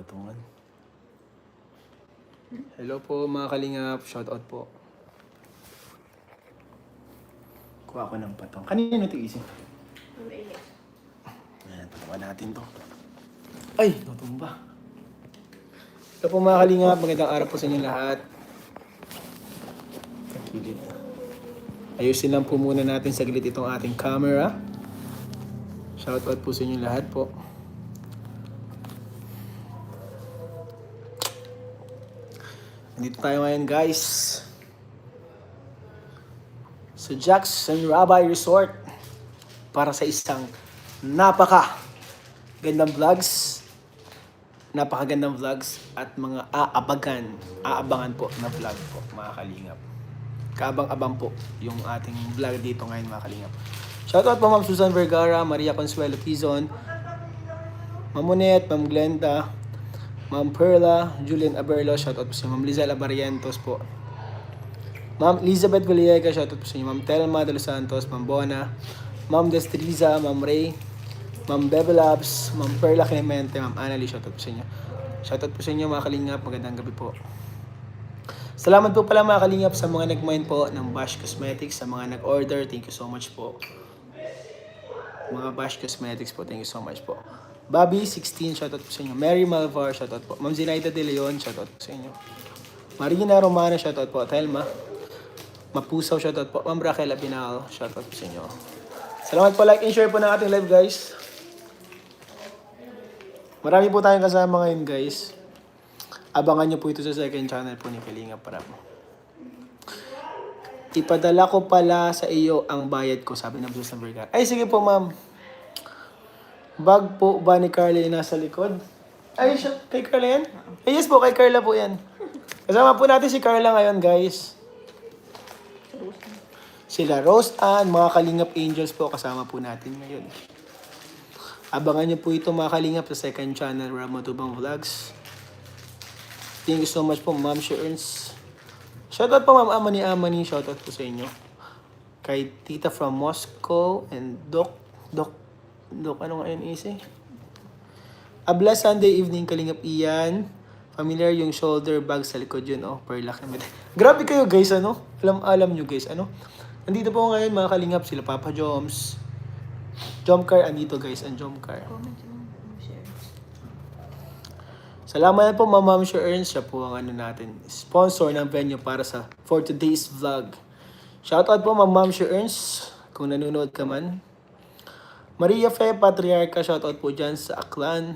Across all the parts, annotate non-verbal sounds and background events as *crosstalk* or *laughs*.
patungan. Hello po mga kalingap. Shoutout po. Kuha ko ng patong. Kanino ito isip? Ayan, patungan natin to. Ay, tutumba. Hello po mga kalingap. Magandang araw po sa inyo lahat. Takilid. Ayusin lang po muna natin sa gilid itong ating camera. Shoutout po sa inyo lahat po. Nandito tayo ngayon guys. Sa Jackson Rabbi Resort. Para sa isang napaka gandang vlogs. Napakagandang vlogs at mga aabagan, aabangan po na vlog po mga kalingap. Kaabang-abang po yung ating vlog dito ngayon mga kalingap. Shoutout po Ma'am Susan Vergara, Maria Consuelo Tizon, Ma'am Monet, Ma'am Glenda, Ma'am Perla, Julian Aberlo, shoutout po sa. Ma'am Lizelle Abarientos po. Ma'am Elizabeth Villegas, shoutout po sa inyo. Ma'am Telma de los Santos, Ma'am Bona, Ma'am Destriza, Ma'am Ray, Ma'am Bebe Labs, Ma'am Perla Clemente, Ma'am Annalie, shoutout po sa inyo. Shoutout po sa inyo mga kalingap, magandang gabi po. Salamat po pala mga kalingap sa mga nag-mind po ng Bash Cosmetics, sa mga nag-order, thank you so much po. Mga Bash Cosmetics po, thank you so much po. Bobby, 16, shoutout po sa inyo. Mary Malvar, shoutout po. Ma'am Zinaida De Leon, shoutout po sa inyo. Marina Romano, shoutout po. Telma. Mapusaw, shoutout po. Ma'am Raquel Abinal, shoutout po sa inyo. Salamat po, like and share po ng ating live, guys. Marami po tayong kasama ngayon, guys. Abangan nyo po ito sa second channel po ni Kalinga Paramo. Ipadala ko pala sa iyo ang bayad ko, sabi ng Susan Vergara. Ay, sige po, ma'am. Bag po ba ni Carla yung nasa likod? Ay, siya, kay Carla yan? Ay, yes po, kay Carla po yan. Kasama po natin si Carla ngayon, guys. Sila Rose Ann, mga Kalingap Angels po, kasama po natin ngayon. Abangan niyo po ito mga Kalingap sa second channel, Ramatubang Vlogs. Thank you so much po, Ma'am She Earns. Shoutout po, Ma'am Amani Amani. Shoutout po sa inyo. Kay Tita from Moscow and Doc, Doc, Doc, ano nga yun, Isi? A blessed Sunday evening, Kalingap Ian. Familiar yung shoulder bag sa likod yun, oh, perla kami. *laughs* Grabe kayo guys, ano? Alam, alam nyo guys, ano? Nandito po ngayon mga Kalingap, sila Papa Joms. Jomcar, andito guys, ang Jomcar. Salamat po Ma'am Ma'am Earns. Siya po ang ano natin, sponsor ng venue para sa for today's vlog. Shoutout po Ma'am Ma'am Earns kung nanonood ka man. Maria Fe Patriarca, shoutout po dyan sa Aklan.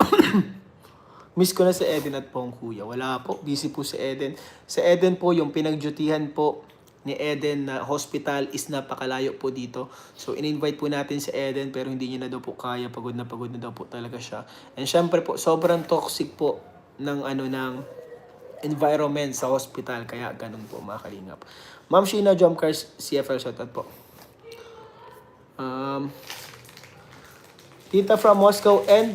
*coughs* Miss ko na si Eden at Pong Kuya. Wala po, busy po si Eden. Si Eden po, yung pinagdutihan po ni Eden na hospital is napakalayo po dito. So, in-invite po natin si Eden pero hindi niya na daw po kaya. Pagod na pagod na daw po talaga siya. And syempre po, sobrang toxic po ng ano ng environment sa hospital. Kaya ganun po mga kalingap. Ma'am Sheena Jomcars, CFL shoutout po. Um, Tita from Moscow and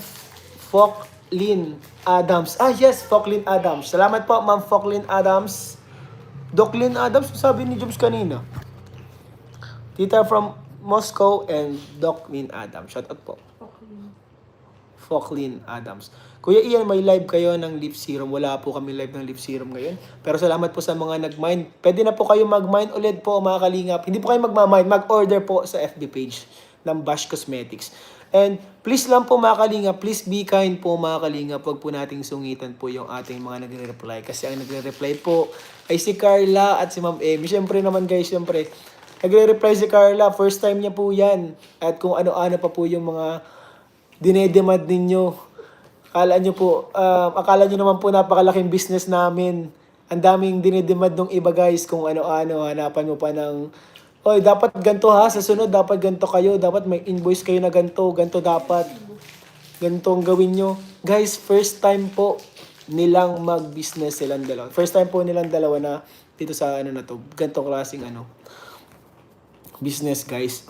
Foklin Adams. Ah, yes, Foklin Adams. Salamat po, Ma'am Foklin Adams. Doclin Adams, sabi ni Jobs kanina. Tita from Moscow and Doclin Adams. Shout out po. Foklin Adams. Kuya Ian, may live kayo ng lip serum. Wala po kami live ng lip serum ngayon. Pero salamat po sa mga nag-mind. Pwede na po kayo mag-mind ulit po mga kalingap. Hindi po kayo mag-mind. Mag-order po sa FB page ng Bash Cosmetics. And please lang po mga kalingap, please be kind po mga kalingap. Huwag po nating sungitan po yung ating mga nagre-reply. Kasi ang nagre-reply po ay si Carla at si Ma'am Amy. Siyempre naman guys, siyempre, nagre-reply si Carla. First time niya po yan. At kung ano-ano pa po yung mga dinedemand ninyo. Akala nyo po, ah, akala nyo naman po napakalaking business namin. Ang daming dinedemand ng iba guys kung ano-ano. Hanapan mo pa ng, Oy, dapat ganto ha, sa sunod dapat ganto kayo. Dapat may invoice kayo na ganto, ganto dapat. Ganto ang gawin nyo. Guys, first time po nilang mag-business silang dalawa. First time po nilang dalawa na dito sa ano na to, ganto klaseng ano, business guys.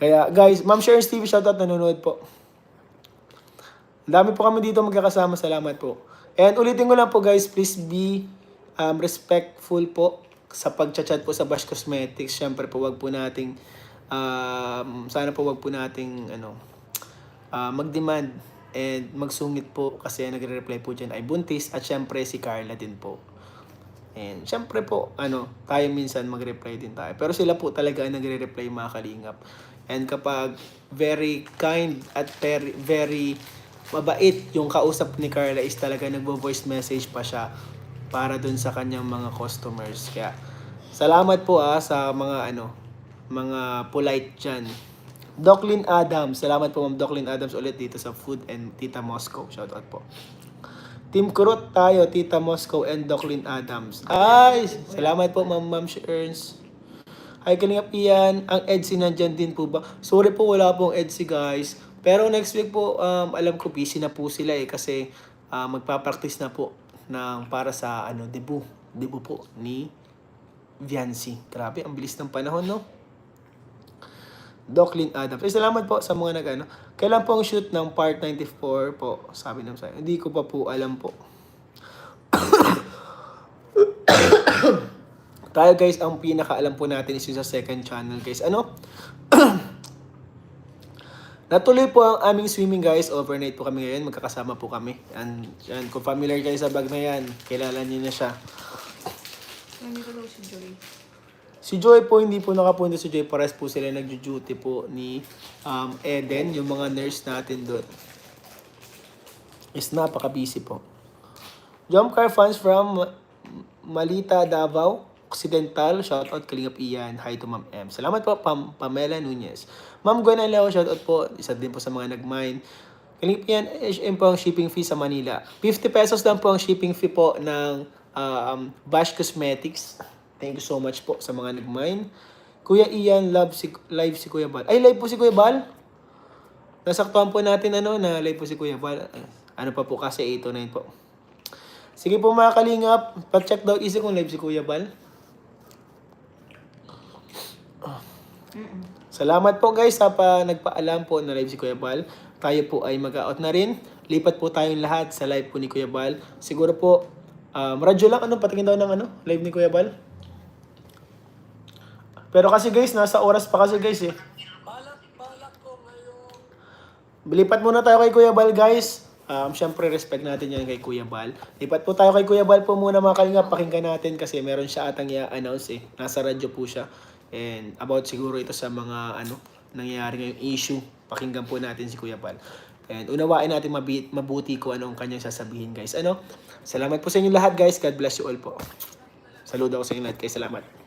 Kaya guys, Ma'am Sharon Stevie, shoutout nanonood po. Ang dami po kami dito magkakasama. Salamat po. And ulitin ko lang po guys, please be um, respectful po sa pagchat-chat po sa Bash Cosmetics. Siyempre po wag po nating um, sana po wag po nating ano ah, mag-demand and magsungit po kasi nagre-reply po dyan ay Buntis at syempre si Carla din po. And syempre po, ano, tayo minsan mag-reply din tayo. Pero sila po talaga ang nagre-reply mga kalingap. And kapag very kind at very, very mabait yung kausap ni Carla is talaga nagvo-voice message pa siya para dun sa kanyang mga customers. Kaya salamat po ah sa mga ano, mga polite dyan. Doclin Adams. Salamat po Ma'am Doclin Adams ulit dito sa Food and Tita Moscow. Shoutout po. Team Kurot tayo, Tita Moscow and Doclin Adams. Ay! Salamat po Ma'am Ma'am Ernst. Ay, kalingap iyan. Ang EDSI nandyan din po ba? Sorry po, wala pong EDSI guys. Pero next week po, um, alam ko busy na po sila eh. Kasi uh, magpa-practice na po ng para sa ano, debut. Debut po ni Viancy. Grabe, ang bilis ng panahon, no? Doclin Adams. Ay, salamat po sa mga nag ano. Kailan po ang shoot ng part 94 po? Sabi naman sa'yo. Hindi ko pa po alam po. *coughs* Tayo guys, ang pinakaalam po natin is yung sa second channel guys. Ano? *coughs* Natuloy po ang aming swimming guys. Overnight po kami ngayon. Magkakasama po kami. And, yan, kung familiar kayo sa bag na yan, kilala niyo na siya. Nandito daw si Joy. Si Joy po, hindi po nakapunta si Joy. Pares po sila nagjo-duty po ni um, Eden, yung mga nurse natin doon. Is napaka-busy po. Jump car fans from Ma- Malita, Davao. Occidental, shoutout Kalingap Ian. Hi to Ma'am M. Salamat po, Pam Pamela Nunez. Ma'am Gwen Aleo, shoutout po. Isa din po sa mga nag-mine. Kalingap Ian, HM po ang shipping fee sa Manila. 50 pesos lang po ang shipping fee po ng um, Bash Cosmetics. Thank you so much po sa mga nag-mine. Kuya Ian, love si, live si Kuya Bal. Ay, live po si Kuya Bal? Nasaktuhan po natin ano, na live po si Kuya Bal. Ano pa po kasi 809 po. Sige po mga kalingap, pa-check daw easy kung live si Kuya Bal. Salamat po guys sa pa nagpaalam po na live si Kuya Bal. Tayo po ay mag-out na rin. Lipat po tayong lahat sa live po ni Kuya Bal. Siguro po, um, radyo lang, ano, patingin daw ng ano, live ni Kuya Bal. Pero kasi guys, nasa oras pa kasi guys eh. Lipat muna tayo kay Kuya Bal guys. Um, Siyempre, respect natin yan kay Kuya Bal. Lipat po tayo kay Kuya Bal po muna mga kalingap. Pakinggan natin kasi meron siya atang i-announce eh. Nasa radyo po siya. And about siguro ito sa mga ano nangyayari ngayong issue. Pakinggan po natin si Kuya Bal. And unawain natin mabi- mabuti ko ano ang kanyang sasabihin guys. Ano? Salamat po sa inyo lahat guys. God bless you all po. Saludo ako sa inyo lahat guys. Salamat.